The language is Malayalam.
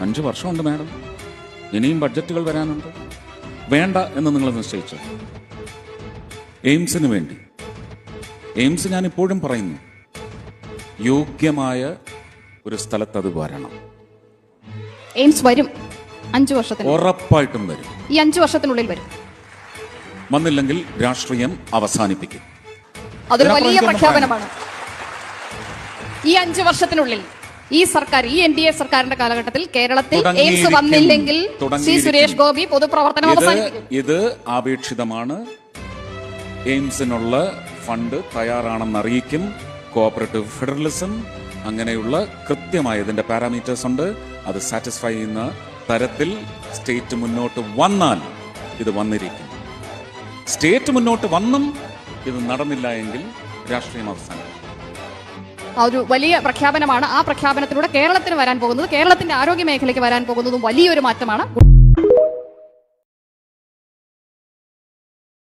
അഞ്ച് വർഷമുണ്ട് മാഡം. ഇനിയും ബഡ്ജറ്റുകൾ വരാനുണ്ട്. വേണ്ട എന്ന് നിങ്ങൾ നിശ്ചയിച്ചു. എയിംസിന് വേണ്ടി. എയിംസ് ഞാൻ ഇപ്പോഴും പറയുന്നു യോഗ്യമായ ഒരു സ്ഥലത്ത് അത് വരണം. എയിംസ് വരും. അഞ്ചു വർഷത്തിന് ഉറപ്പായിട്ടും വരും. ഈ അഞ്ചു വർഷത്തിനുള്ളിൽ വരും. വന്നില്ലെങ്കിൽ രാഷ്ട്രീയം അവസാനിപ്പിക്കും. അതൊരു വലിയ പ്രഖ്യാപനമാണ്. ഈ അഞ്ചു വർഷത്തിനുള്ളിൽ ഈ സർക്കാർ ഈ എൻ ഡി എ സർക്കാരിന്റെ കാലഘട്ടത്തിൽ കേരളത്തിൽ എയിംസ് വന്നില്ലെങ്കിൽ ശ്രീ സുരേഷ് ഗോപി പൊതുപ്രവർത്തനം ഇത് അവസാനിപ്പിക്കും. ഇത് ആപേക്ഷിതമാണ്. എയിംസിനുള്ള ഫണ്ട് തയ്യാറാണെന്ന് അറിയിക്കും. കോഓപ്പറേറ്റീവ് ഫെഡറലിസം അങ്ങനെയുള്ള കൃത്യമായ ഇതിന്റെ പാരാമീറ്റേഴ്സ് ഉണ്ട്. അത് സാറ്റിസ്ഫൈ ചെയ്യുന്ന തരത്തിൽ സ്റ്റേറ്റ് മുന്നോട്ട് വന്നാൽ ഇത് വന്നിരിക്കും. സ്റ്റേറ്റ് മുന്നോട്ട് വന്നും ഇത് നടന്നില്ല എങ്കിൽ രാഷ്ട്രീയം അവസാനിക്കും. ഒരു വലിയ പ്രഖ്യാപനമാണ്. ആ പ്രഖ്യാപനത്തിലൂടെ കേരളത്തിന് വരാൻ പോകുന്നത് കേരളത്തിന്റെ ആരോഗ്യ മേഖലയ്ക്ക് വരാൻ പോകുന്നതും വലിയൊരു മാറ്റമാണ്.